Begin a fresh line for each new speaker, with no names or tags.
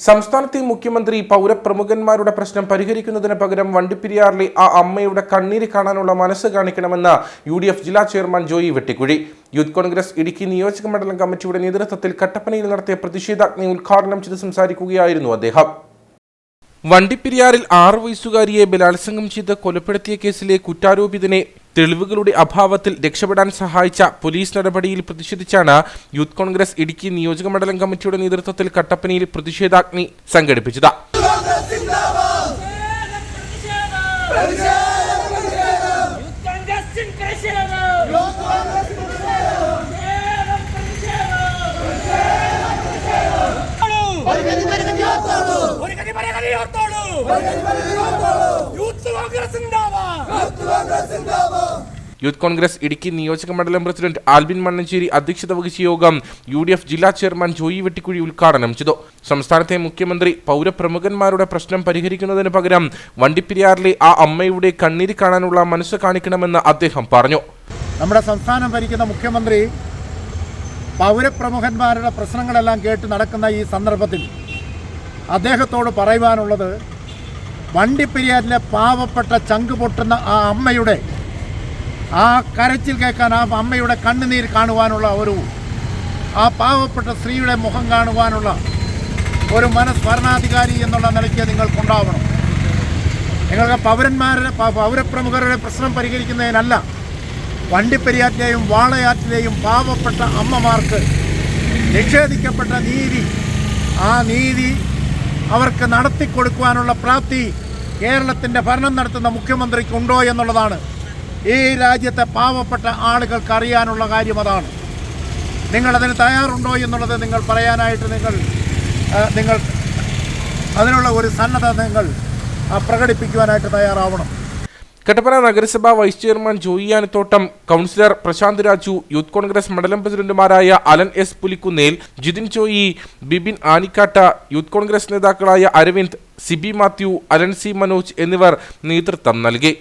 സംസ്ഥാനത്തെ മുഖ്യമന്ത്രി പൗരപ്രമുഖന്മാരുടെ പ്രശ്നം പരിഹരിക്കുന്നതിന് പകരം വണ്ടിപ്പെരിയാറിലെ ആ അമ്മയുടെ കണ്ണീര് കാണാനുള്ള മനസ്സ് കാണിക്കണമെന്ന് യു ഡി എഫ് ജില്ലാ chairman Joy Vettikuzhi. Youth Congress Idukki നിയോജക മണ്ഡലം കമ്മിറ്റിയുടെ നേതൃത്വത്തിൽ കട്ടപ്പനയിൽ നടത്തിയ പ്രതിഷേധാഗ്നി ഉദ്ഘാടനം ചെയ്ത് സംസാരിക്കുകയായിരുന്നു അദ്ദേഹം. വണ്ടിപ്പിരിയാറിൽ ആറ് വയസ്സുകാരിയെ ബലാത്സംഗം ചെയ്ത് കൊലപ്പെടുത്തിയ കേസിലെ കുറ്റാരോപിതനെ തെളിവുകളുടെ അഭാവത്തിൽ രക്ഷപ്പെടാൻ സഹായിച്ച പോലീസ് നടപടിയിൽ പ്രതിഷേധിച്ചാണ് യൂത്ത് കോൺഗ്രസ് ഇടുക്കി നിയോജക മണ്ഡലം കമ്മിറ്റിയുടെ നേതൃത്വത്തിൽ കട്ടപ്പനയിൽ പ്രതിഷേധാഗ്നി സംഘടിപ്പിച്ചത്.
ഒരു കടി പറയാൻ ഓർത്തോളൂ. യൂത്ത്
യൂത്ത് കോൺഗ്രസ് ഇടുക്കി നിയോജക മണ്ഡലം പ്രസിഡന്റ് ആൽബിൻ മണ്ണഞ്ചേരി അധ്യക്ഷത വഹിച്ച യോഗം യു ഡി എഫ് ജില്ലാ ചെയർമാൻ ജോയി വെട്ടിക്കുഴി ഉദ്ഘാടനം ചെയ്തു. സംസ്ഥാനത്തെ മുഖ്യമന്ത്രി പൗരപ്രമുഖന്മാരുടെ പ്രശ്നം പരിഹരിക്കുന്നതിന് പകരം വണ്ടിപ്പെരിയാറിലെ ആ അമ്മയുടെ കണ്ണീര് കാണാനുള്ള മനസ്സ് കാണിക്കണമെന്ന് അദ്ദേഹം പറഞ്ഞു.
നമ്മുടെ സംസ്ഥാനം ഭരിക്കുന്ന മുഖ്യമന്ത്രി പൗരപ്രമുഖന്മാരുടെ പ്രശ്നങ്ങളെല്ലാം കേട്ട് നടക്കുന്ന ഈ സന്ദർഭത്തിൽ അദ്ദേഹത്തോട് പറയുവാനുള്ളത് വണ്ടിപ്പെരിയാറിലെ പാവപ്പെട്ട ചങ്ക് പൊട്ടുന്ന ആ അമ്മയുടെ ആ കരച്ചിൽ കേൾക്കാൻ ആ അമ്മയുടെ കണ്ണുനീർ കാണുവാനുള്ള ഒരു ആ പാവപ്പെട്ട സ്ത്രീയുടെ മുഖം കാണുവാനുള്ള ഒരു മനസ്മരണാധികാരി എന്നുള്ള നിലയ്ക്ക് നിങ്ങൾക്കുണ്ടാവണം. നിങ്ങൾക്ക് പൗരന്മാരുടെ പൗരപ്രമുഖരുടെ പ്രശ്നം പരിഹരിക്കുന്നതിനല്ല വണ്ടിപ്പെരിയാറ്റിലെയും വാളയാറ്റിലെയും പാവപ്പെട്ട അമ്മമാർക്ക് നിഷേധിക്കപ്പെട്ട നീതി ആ നീതി അവർക്ക് നടത്തിക്കൊടുക്കുവാനുള്ള പ്രാപ്തി കേരളത്തിന്റെ ഭരണം നടത്തുന്ന മുഖ്യമന്ത്രിക്കുണ്ടോ എന്നുള്ളതാണ്. ഈ രാജ്യത്തെ പാവപ്പെട്ട ആളുകൾക്ക് അറിയാനുള്ള കാര്യം അതാണ്. നിങ്ങളതിന് തയ്യാറുണ്ടോ എന്നുള്ളത് നിങ്ങൾ പറയാനായിട്ട് നിങ്ങൾ നിങ്ങൾ അതിനുള്ള ഒരു സന്നദ്ധ നിങ്ങൾ പ്രകടിപ്പിക്കുവാനായിട്ട് തയ്യാറാവണം.
കട്ടപ്പന നഗരസഭാ vice chairman Joy Anathottam councillor Prashanth Raju youth Congress മണ്ഡലം പ്രസിഡന്റുമാരായ Alan S Pulikkunnel Jithin Joy Bibin Anikkatta youth Congress നേതാക്കളായ അരവിന്ദ് സിബി മാത്യു അലൻ സി മനോജ് എന്നിവർ നേതൃത്വം നൽകി.